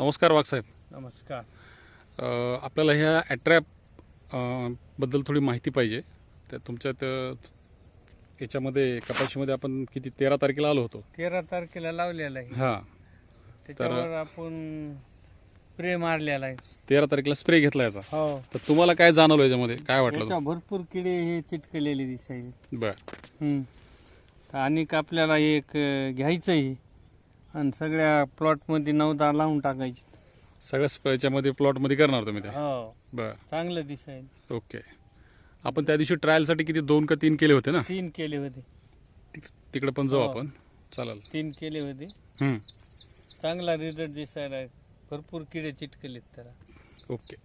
नमस्कार वाघसाहेब नमस्कार. अ, आपल्याला ह्या ॲट्रॅपबद्दल थोडी माहिती पाहिजे. तर तुमच्या त्या याच्यामध्ये कपाशीमध्ये आपण किती तेरा तारखेला आलो होतो. तेरा तारखेला लावलेला आहे. हां. त्याच्यावर आपण स्प्रे मारलेला आहे. तेरा तारखेला स्प्रे घेतला याचा. हो. तर तुम्हाला काय जाणवलं याच्यामध्ये? काय वाटलं त्याच्या भरपूर किडे हे चिटकलेले दिसायचे बर. हम्म. आणि आपल्याला एक अं, घ्यायचं आहे आणि सगळ्या प्लॉटमध्ये नवदा लावून टाकायची. सगळ्या स्प- याच्यामध्ये प्लॉटमध्ये करणार तुम्ही ते? हो. बर. चांगलं दिसायला ओके. आपण त्या दिवशी ट्रायलसाठी किती दोन का तीन केले होते ना? तीन केले होते. तिक- तिकडे पण जाऊ हो. आपण. चालेल. तीन केले होते. हम्म. चांगला रिझल्ट दिसायला आहे. भरपूर किडे चिटकलेत त्याला. ओके.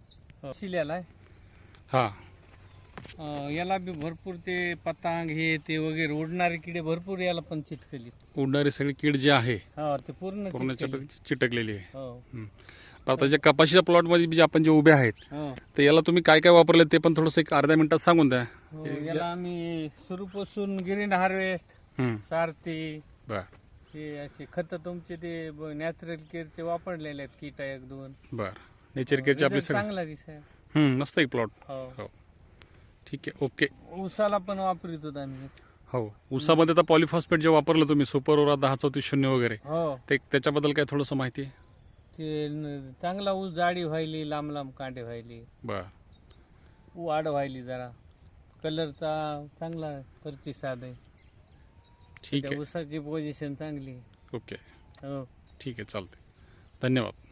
हो. शिल्याला आहे. हां. अं, याला बी भरपूर ते पतंग हे ते वगैरे उडणारे किडे भरपूर याला पण चिटकली. उडणारी सगळी कीड जी आहे हो ते पूर्ण चिटकली. चिटकलेली आहे. हो. आता ज्या कपाशीच्या प्लॉटमध्ये जे आपण जे उभे आहेत हो. तर याला तुम्ही काय काय वापरले ते पण थोडंसं एक अर्ध्या मिनिटात सांगून द्या. हो, याला आम्ही सुरूपासून गिरीन हार्वेस्ट हम्म. सारथी बर. हे असे खत तुमचे ते नॅचरल केअरचे वापरलेले आहेत किटा एक दोन. बर. नेचर केअरचे आपले Result सगळे. चांगला दिसाय हम्म, मस्त एक प्लॉट हो. हो. ठीक आहे ओके. ऊसाला पण वापरित होतो आम्ही. हो ऊसामध्ये आता पॉलिफॉस्फेट जे वापरलं तुम्ही सुपर ओरा दहा चौतीस शून्य वगैरे हो. ते त्याच्याबद्दल काय थोडंसं माहिती आहे? ते न- चांगला ऊस जाडी व्हायली लांब लांब कांडे व्हायली. बर. वाढ व्हायली जरा. कलरचा चांगला प्रतिसाद आहे. ठीक त्या आहे ऊसाची पोझिशन चांगली आहे. ओके. हो. ठीक आहे चालते धन्यवाद.